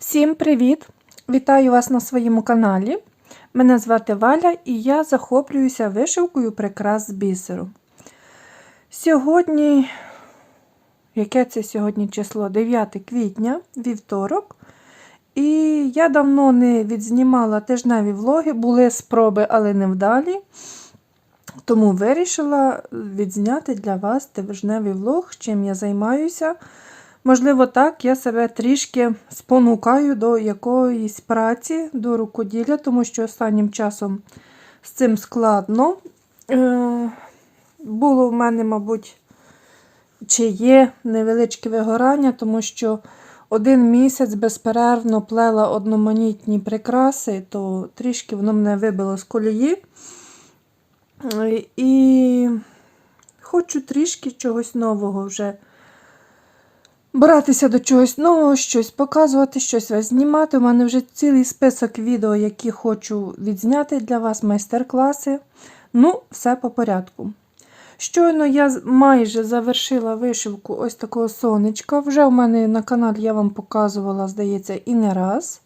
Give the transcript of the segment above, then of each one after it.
Всім привіт! Вітаю вас на своєму каналі. Мене звати Валя і я захоплююся вишивкою прикрас з бісеру. Сьогодні, яке це сьогодні число? 9 квітня, вівторок. І я давно не відзнімала тижневі влоги, були спроби, але невдалі. Тому вирішила відзняти для вас тижневий влог, чим я займаюся. Можливо, так, я себе трішки спонукаю до якоїсь праці, до рукоділля, тому що останнім часом з цим складно. Е, Було в мене, мабуть, чи є невеличке вигорання, тому що один місяць безперервно плела одноманітні прикраси, то трішки воно мене вибило з колії. Е, І хочу трішки чогось нового вже братися до чогось нового, щось показувати, щось вас знімати. У мене вже цілий список відео, які хочу відзняти для вас майстер-класи. Ну, все по порядку. Щойно я майже завершила вишивку ось такого сонечка. Вже у мене на каналі я вам показувала, здається, і не раз.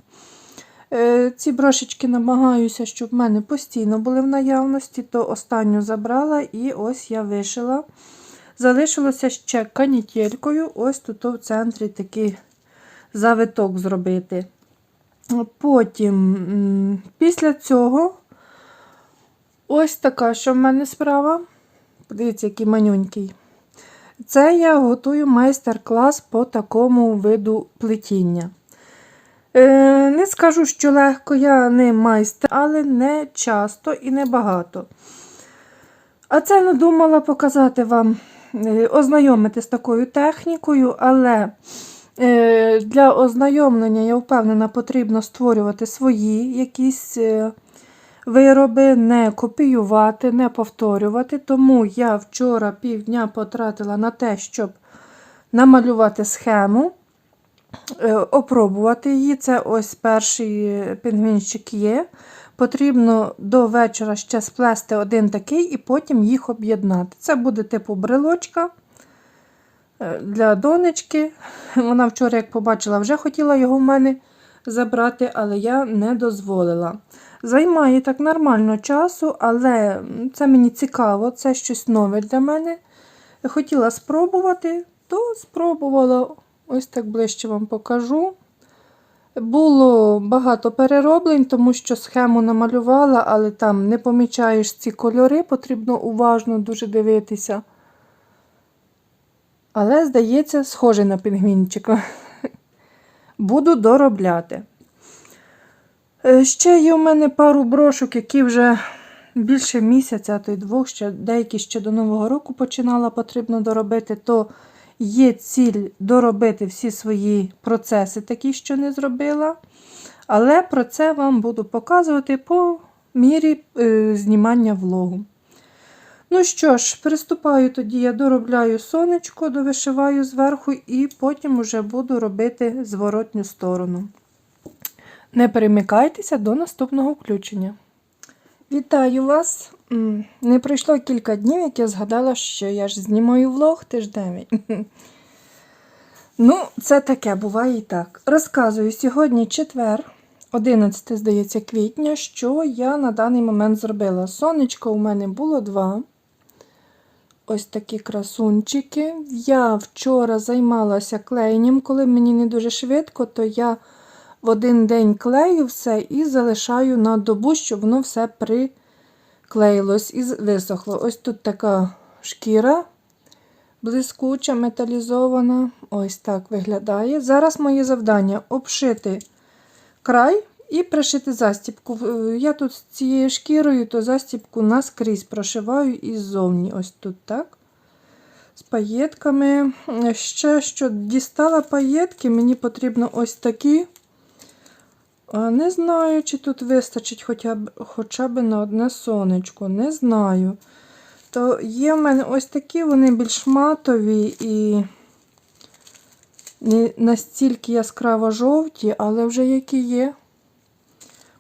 Е, Ці брошечки намагаюся, щоб в мене постійно були в наявності, то останню забрала і ось я вишила. Залишилося ще канітелькою, ось тут в центрі такий завиток зробити. Потім, після цього, ось така, що в мене справа. Подивіться, який манюнький. Це я готую майстер-клас по такому виду плетіння. Е, не скажу, що легко, я не майстер, але не часто і не багато. А це надумала показати вам, е, ознайомити з такою технікою, але е, для ознайомлення, я впевнена, потрібно створювати свої якісь е, вироби, не копіювати, не повторювати. Тому я вчора півдня потратила на те, щоб намалювати схему, опробувати її. Це ось перший пінгвінчик є. Потрібно до вечора ще сплести один такий і потім їх об'єднати. Це буде типу брелочка е, для донечки. Вона вчора, як побачила, вже хотіла його в мене забрати, але я не дозволила. Займає так нормально часу, але це мені цікаво, це щось нове для мене. Хотіла спробувати, то спробувала. Ось так ближче вам покажу. Було багато перероблень, тому що схему намалювала, але там не помічаєш ці кольори, потрібно уважно дуже дивитися. Але, здається, схоже на пінгвінчика. Буду доробляти. Е, Ще є у мене пару брошок, які вже більше місяця, а то й двох, ще деякі ще до Нового року починала потрібно доробити, то є ціль доробити всі свої процеси, такі, що не зробила. Але про це вам буду показувати по мірі е, знімання влогу. Ну що ж, приступаю тоді, я доробляю сонечко, довишиваю зверху і потім вже буду робити зворотню сторону. Не перемикайтеся до наступного включення. Вітаю вас! Не пройшло кілька днів, як я згадала, що я ж знімаю влог тиждень. Ну, це таке, буває і так. Розказую сьогодні четвер, 11, здається, квітня, що я на даний момент зробила. Сонечко у мене було два. Ось такі красунчики. Я вчора займалася клеєнням, коли мені не дуже швидко, то я в один день клею все і залишаю на добу, щоб воно все приклеїлось і висохло. Ось тут така шкіра блискуча, металізована. Ось так виглядає. Зараз моє завдання обшити край і пришити застібку. Е, Я тут з цією шкірою, то застібку наскрізь прошиваю і ззовні. Ось тут так. З паєтками. Ще що дістала паєтки, мені потрібно ось такі. Не знаю, чи тут вистачить хоча б, хоча б на одне сонечко. Не знаю. То є в мене ось такі, вони більш матові і не настільки яскраво жовті, але вже які є.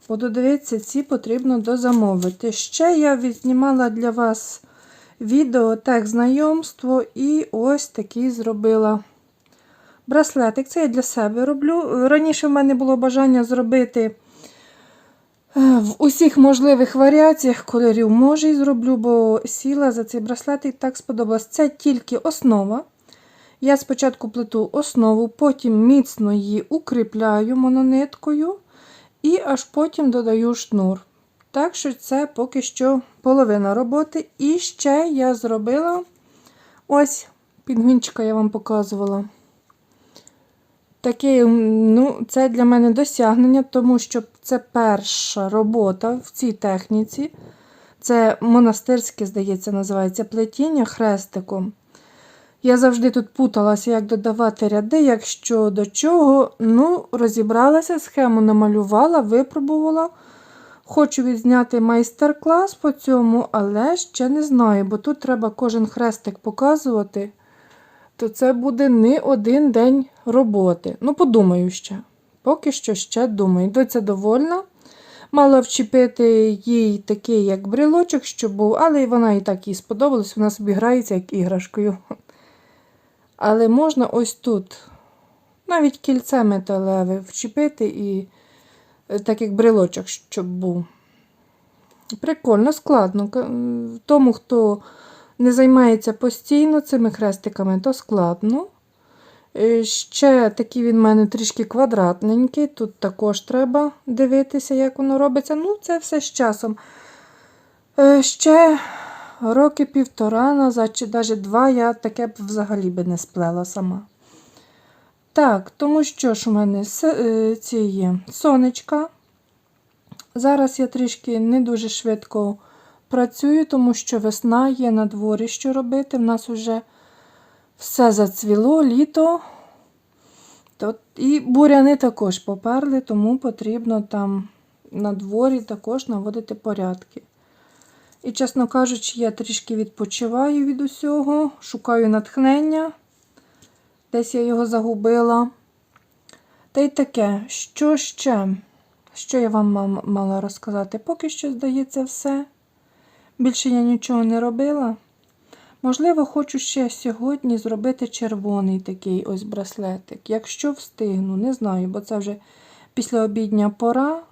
Буду дивитися, ці потрібно дозамовити. Ще я відзнімала для вас відео тех знайомство і ось такий зробила браслетик. Це я для себе роблю. Раніше в мене було бажання зробити е, в усіх можливих варіаціях кольорів. Може і зроблю, бо сіла за цей браслетик так сподобалось. Це тільки основа. Я спочатку плету основу, потім міцно її укріпляю монониткою і аж потім додаю шнур. Так що це поки що половина роботи. І ще я зробила ось пінгвінчика я вам показувала. Таке, ну, це для мене досягнення, тому що це перша робота в цій техніці. Це монастирське, здається, називається плетіння хрестиком. Я завжди тут путалася, як додавати ряди, якщо до чого. Ну, розібралася, схему намалювала, випробувала. Хочу відзняти майстер-клас по цьому, але ще не знаю, бо тут треба кожен хрестик показувати, то це буде не один день роботи. Ну, подумаю ще. Поки що ще думаю. Доця довольна. Мала вчепити їй такий, як брелочок, що був, але вона і так їй сподобалась, вона собі грається як іграшкою. Але можна ось тут навіть кільце металеве вчепити і е, так як брелочок, щоб був. Прикольно, складно. Тому, хто не займається постійно цими хрестиками, то складно. Е, Ще такий він в мене трішки квадратненький. Тут також треба дивитися, як воно робиться. Ну, це все з часом. Е, Ще роки півтора назад, чи навіть два, я таке б взагалі би не сплела сама. Так, тому що ж у мене е, ці є сонечка. Зараз я трішки не дуже швидко працюю, тому що весна є на дворі, що робити. В нас вже все зацвіло, літо. То, і буряни також поперли, тому потрібно там на дворі також наводити порядки. І, чесно кажучи, я трішки відпочиваю від усього, шукаю натхнення. Десь я його загубила. Та й таке, що ще? Що я вам мала розказати? Поки що, здається, все. Більше я нічого не робила. Можливо, хочу ще сьогодні зробити червоний такий ось браслетик. Якщо встигну, не знаю, бо це вже післяобідня пора.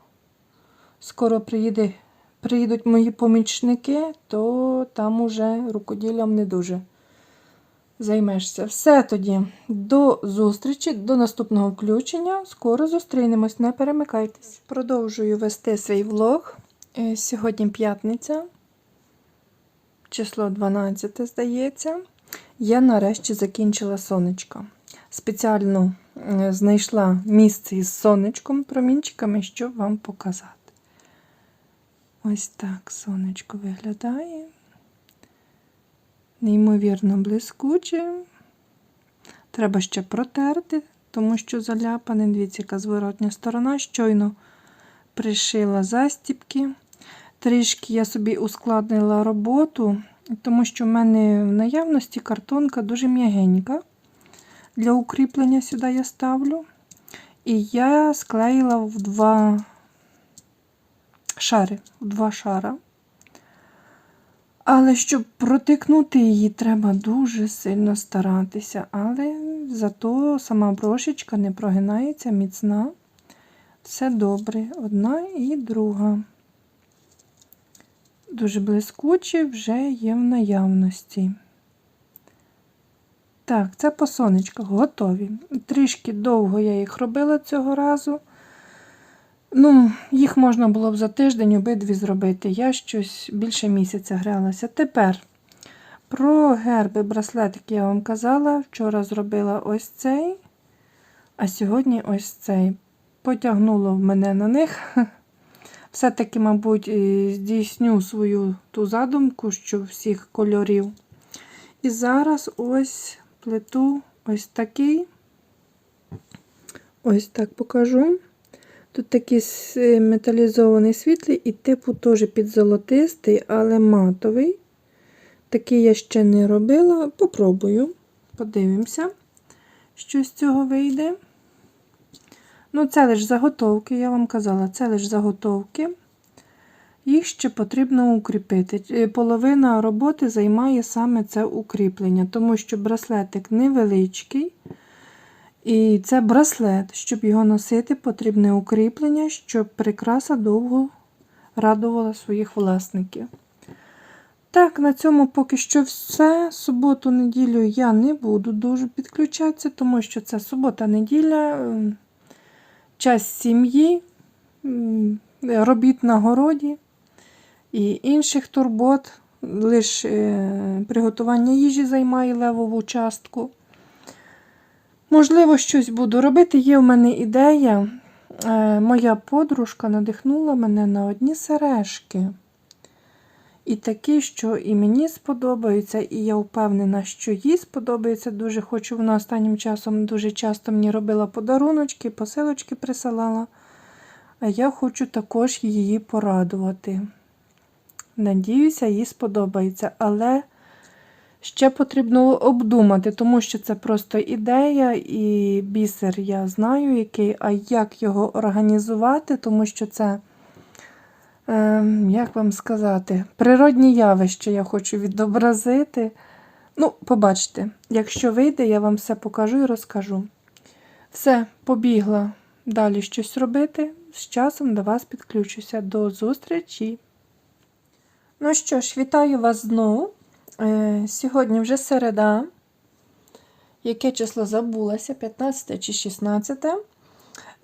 Скоро приїде, приїдуть мої помічники, то там уже рукоділлям не дуже займешся. Все тоді. До зустрічі, до наступного включення. Скоро зустрінемось, не перемикайтесь. Продовжую вести свій влог. Е, Сьогодні п'ятниця, число 12, здається. Я нарешті закінчила сонечко. Спеціально знайшла місце із сонечком, промінчиками, щоб вам показати. Ось так сонечко виглядає. Неймовірно блискуче. Треба ще протерти, тому що заляпане. Дивіться, яка зворотня сторона. Щойно пришила застіпки. Трішки я собі ускладнила роботу, тому що в мене в наявності картонка дуже м'ягенька. Для укріплення сюди я ставлю. І я склеїла в два шари, в два шара. Але щоб протикнути її, треба дуже сильно старатися. Але зато сама брошечка не прогинається, міцна. Все добре. Одна і друга. Дуже блискучі вже є в наявності. Так, це по сонечках готові. Трішки довго я їх робила цього разу. Ну, їх можна було б за тиждень обидві зробити. Я щось більше місяця гралася. Тепер про герби браслетик я вам казала. Вчора зробила ось цей, а сьогодні ось цей. Потягнуло в мене на них. Все-таки, мабуть, здійсню свою ту задумку, що всіх кольорів. І зараз ось плету ось такий. Ось так покажу. Тут такий металізований світлий і типу теж підзолотистий, але матовий. Такий я ще не робила. Попробую. Подивимося, що з цього вийде. Ну, це лише заготовки, я вам казала, це лише заготовки. Їх ще потрібно укріпити. Е, Половина роботи займає саме це укріплення, тому що браслетик невеличкий. І це браслет. Щоб його носити, потрібне укріплення, щоб прикраса довго радувала своїх власників. Так, на цьому поки що все. Суботу, неділю я не буду дуже підключатися, тому що це субота-неділя, ем, час сім'ї, робіт на городі і інших турбот. Лише приготування їжі займає левову частку. Можливо, щось буду робити. Є в мене ідея. Е, Моя подружка надихнула мене на одні сережки. І такі, що і мені сподобаються, і я впевнена, що їй сподобається. Дуже хочу. Вона останнім часом дуже часто мені робила подаруночки, посилочки присилала. А я хочу також її порадувати. Надіюся, їй сподобається. Але ще потрібно обдумати, тому що це просто ідея, і бісер я знаю, який, а як його організувати, тому що це. Ем, як вам сказати, природні явища я хочу відобразити. Ну, побачите, якщо вийде, я вам все покажу і розкажу. Все, побігла далі щось робити. З часом до вас підключуся. До зустрічі. Ну що ж, вітаю вас знову. Е, сьогодні вже середа. Яке число забулося? 15 чи 16.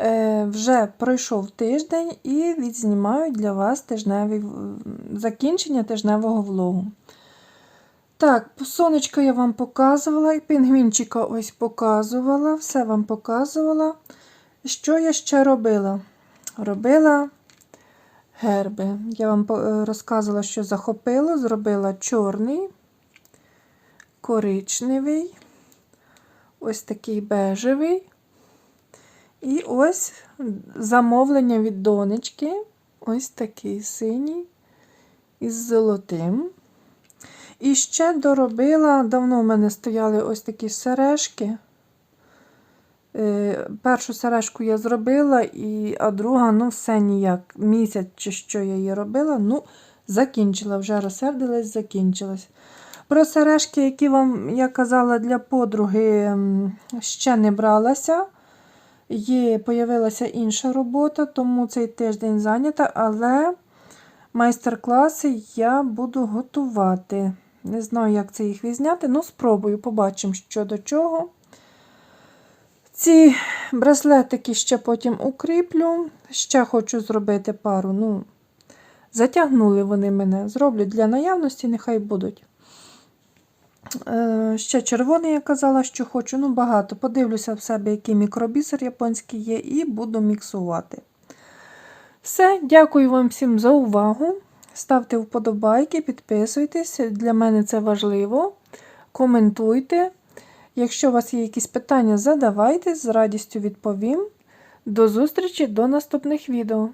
Е, вже пройшов тиждень і відзнімаю для вас тижневий, в- закінчення тижневого влогу. Так, сонечко я вам показувала, і пінгвінчика ось показувала, все вам показувала. Що я ще робила? Робила герби. Я вам е, розказувала, що захопило, зробила чорний, коричневий, ось такий бежевий. І ось замовлення від донечки. Ось такий синій із золотим. І ще доробила, давно в мене стояли ось такі сережки. Е, Першу сережку я зробила, і, а друга, ну, все ніяк. Місяць чи що я її робила, ну, закінчила, вже розсердилась, закінчилась. Про сережки, які вам я казала для подруги, ще не бралася. Є, появилася інша робота, тому цей тиждень зайнята, але майстер-класи я буду готувати. Не знаю, як це їх відзняти, ну спробую, побачимо, що до чого. Ці браслетики ще потім укріплю. Ще хочу зробити пару. Ну, затягнули вони мене. Зроблю для наявності, нехай будуть. Е, Ще червоний я казала, що хочу. Ну, багато. Подивлюся в себе, який мікробісер японський є, і буду міксувати. Все, дякую вам всім за увагу. Ставте вподобайки, підписуйтесь. Для мене це важливо. Коментуйте. Якщо у вас є якісь питання, задавайте, з радістю відповім. До зустрічі до наступних відео.